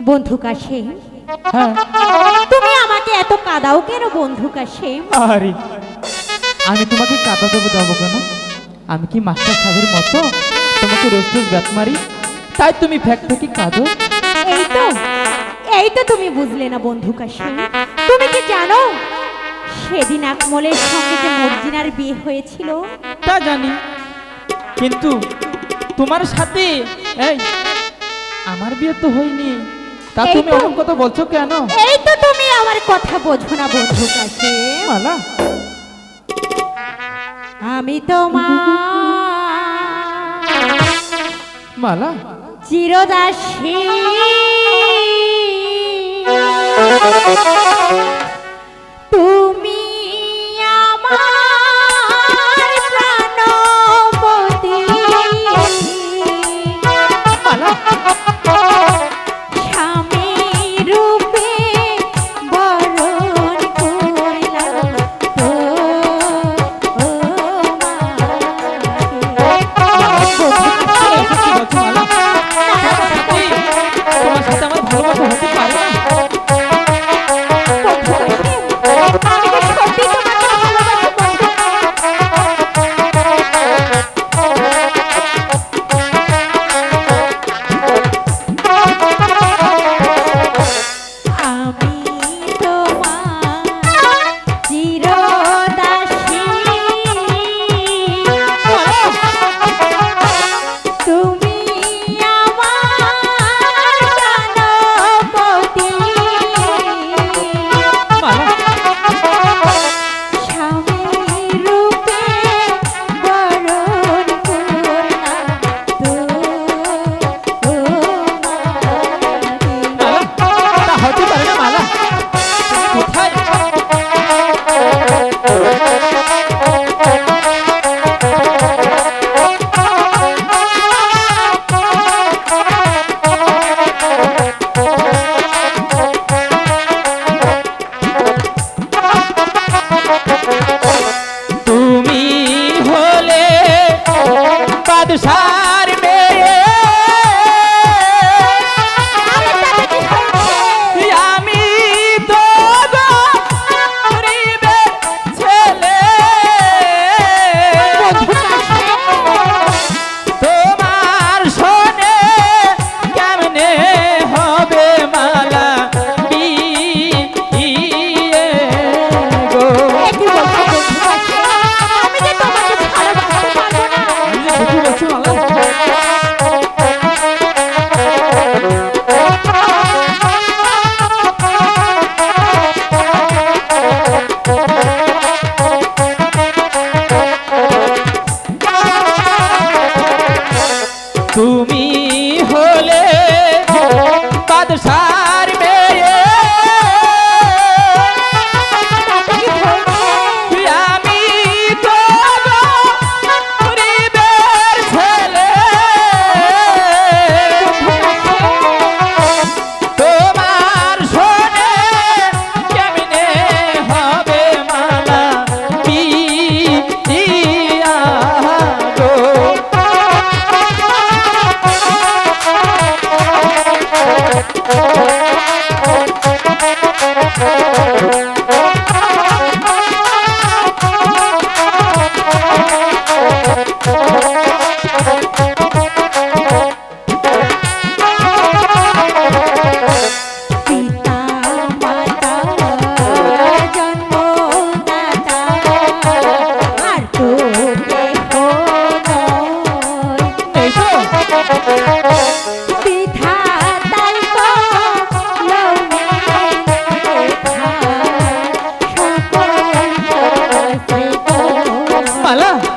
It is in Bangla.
বন্ধু কাশে হ্যাঁ। তুমি আমাকে এত কাদাও কেন বন্ধু কাশে আরে আমি তোমাকে কাদা দেবো দেবো কেন? আমি কি মাস্টার সাহেবের মতো? তোমাকে রোজ রোজ ব্যাট মারি। তাই তুমি ফ্যাক ফ্যাকি কাঁদো। এই তো এই তো তুমি বুঝলে না বন্ধু কাশে তুমি কি জানো সেদিন আকমলের সঙ্গে যে মর্জিনার বিয়ে হয়েছিল। তা জানি। কিন্তু তোমার সাথে এই আমার বিয়ে তো হয়নি। তা তুমি এমন কথা বলছো কেন? এই তো তুমি আমার কথা বোঝো না বন্ধু কাছে মালা। আমি তোমার মালা। চিরদাসী। 完了。